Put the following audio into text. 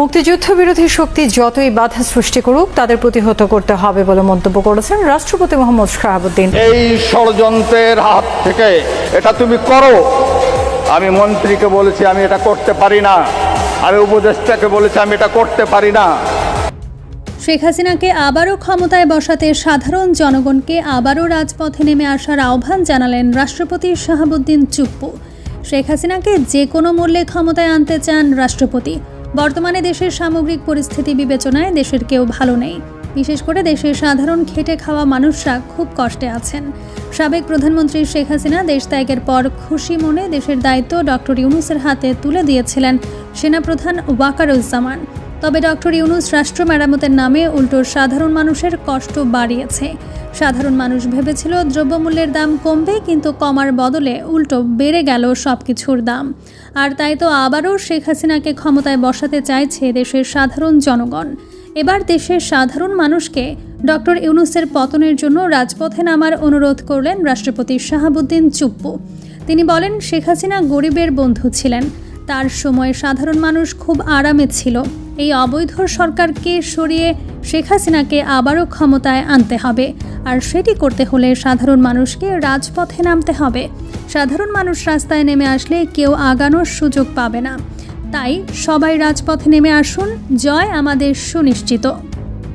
মুক্তিযুদ্ধ বিরোধী শক্তি যতই বাধা সৃষ্টি করুক তাদের প্রতিহত করতে হবে বলে মন্তব্য করেছেন রাষ্ট্রপতি মোহাম্মদ শাহাবুদ্দিন। এই ষড়যন্ত্রের হাত থেকে এটা তুমি করো। আমি মন্ত্রীকে বলেছি আমি এটা করতে পারি না। আমি উপদেষ্টাকে বলেছি আমি এটা করতে পারি না। শেখ হাসিনাকে আবারও ক্ষমতায় বসাতে সাধারণ জনগণকে আবারও রাজপথে নেমে আসার আহ্বান জানালেন রাষ্ট্রপতি শাহাবুদ্দিন চুপ্পু। শেখ হাসিনাকে যে কোনো মূল্যে ক্ষমতায় আনতে চান রাষ্ট্রপতি। বর্তমানে দেশের সামগ্রিক পরিস্থিতি বিবেচনায় দেশের কেউ ভালো নেই। বিশেষ করে দেশের সাধারণ খেটে খাওয়া মানুষরা খুব কষ্টে আছেন। সাবেক প্রধানমন্ত্রী শেখ হাসিনা দেশ ত্যাগের পর খুশি মনে দেশের দায়িত্ব ডক্টর ইউনুসের হাতে তুলে দিয়েছিলেন সেনাপ্রধান ওয়াকারুজ্জামান। তবে ডক্টর ইউনুস রাষ্ট্র মেরামতের নামে উল্টো সাধারণ মানুষের কষ্ট বাড়িয়েছে। সাধারণ মানুষ ভেবেছিল দ্রব্যমূল্যের দাম কমবে, কিন্তু কমার বদলে উল্টো বেড়ে গেল সব কিছুর দাম। আর তাই তো আবারও শেখ হাসিনাকে ক্ষমতায় বসাতে চাইছে দেশের সাধারণ জনগণ। এবার দেশের সাধারণ মানুষকে ডক্টর ইউনুসের পতনের জন্য রাজপথে নামার অনুরোধ করলেন রাষ্ট্রপতি শাহাবুদ্দিন চুপ্পু। তিনি বলেন, শেখ হাসিনা গরিবের বন্ধু ছিলেন। তার সময় সাধারণ মানুষ খুব আরামে ছিল। এই অবৈধ সরকারকে সরিয়ে শেখ হাসিনাকে আবারও ক্ষমতায় আনতে হবে। আর সেটি করতে হলে সাধারণ মানুষকে রাজপথে নামতে হবে। সাধারণ মানুষ রাস্তায় নেমে আসলে কেউ আগানোর সুযোগ পাবে না। তাই সবাই রাজপথে নেমে আসুন। জয় আমাদের সুনিশ্চিত।